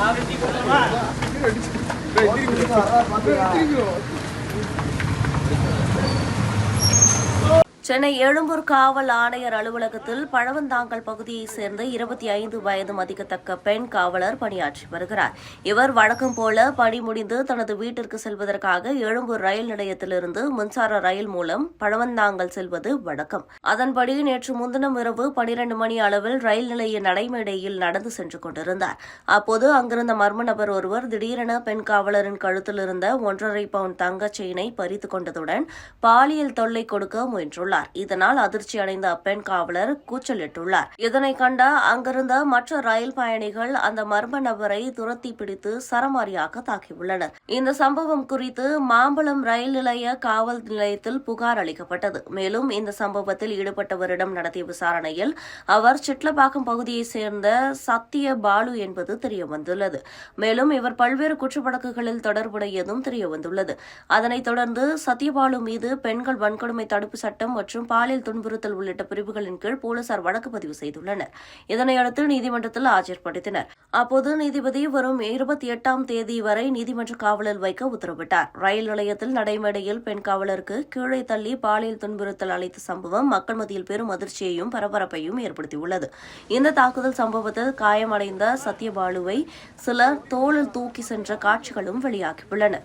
아, 그리고. 아, 그리고. சென்னை எழும்பூர் காவல் ஆணையர் அலுவலகத்தில் பழவந்தாங்கல் பகுதியைச் சேர்ந்த இருபத்தி ஐந்து வயது மதிக்கத்தக்க பெண் காவலர் பணியாற்றி வருகிறார். இவர் வழக்கம் போல பணி முடிந்து தனது வீட்டிற்கு செல்வதற்காக எழும்பூர் ரயில் நிலையத்திலிருந்து மின்சார ரயில் மூலம் பழவந்தாங்கல் செல்வது வழக்கம். அதன்படி நேற்று முன்தினம் இரவு பனிரெண்டு மணி அளவில் ரயில் நிலைய நடைமேடையில் நடந்து சென்று கொண்டிருந்தார். அப்போது அங்கிருந்த மர்ம நபர் ஒருவர் திடீரென பெண் காவலரின் கழுத்தில் இருந்த ஒன்றரை பவுண்ட் தங்கச் செயினை பறித்துக் கொண்டதுடன் பாலியல் தொல்லை கொடுக்க முயன்றுள்ளார். இதனால் அதிர்ச்சி அடைந்த அப்பெண் காவலர் கூச்சலிட்டுள்ளார். இதனை கண்ட அங்கிருந்த மற்ற ரயில் பயணிகள் அந்த மர்ம நபரை துரத்தி பிடித்து சரமாரியாக தாக்கியுள்ளனர். இந்த சம்பவம் குறித்து மாம்பழம் ரயில் நிலைய காவல் நிலையத்தில் புகார் அளிக்கப்பட்டது. மேலும் இந்த சம்பவத்தில் ஈடுபட்டவரிடம் நடத்திய விசாரணையில் அவர் சிட்லப்பாக்கம் பகுதியைச் சேர்ந்த சத்திய பாலு என்பது தெரியவந்துள்ளது. மேலும் இவர் பல்வேறு குற்றவழக்குகளில் தொடர்புடையதும் தெரியவந்துள்ளது. அதனைத் தொடர்ந்து சத்யபாலு மீது பெண்கள் வன்கொடுமை தடுப்பு சட்டம் மற்றும் மற்றும் பாலியல் துன்புறுத்தல் உள்ளிட்ட பிரிவுகளின் கீழ் போலீசார் வழக்கு பதிவு செய்துள்ளனர். இதனையடுத்து நீதிமன்றத்தில் ஆஜர்படுத்தினர் அப்போது நீதிபதி வரும் இருபத்தி எட்டாம் தேதி வரை நீதிமன்ற காவலில் வைக்க உத்தரவிட்டார். ரயில் நிலையத்தில் நடைமேடையில் பெண் காவலருக்கு கீழே தள்ளி பாலியல் துன்புறுத்தல் அளித்த சம்பவம் மக்கள் மத்தியில் பெரும் அதிர்ச்சியையும் பரபரப்பையும் ஏற்படுத்தியுள்ளது. இந்த தாக்குதல் சம்பவத்தில் காயமடைந்த சத்யபாலுவை சிலர் தோளில் தூக்கி சென்ற காட்சிகளும் வெளியாகியுள்ளன.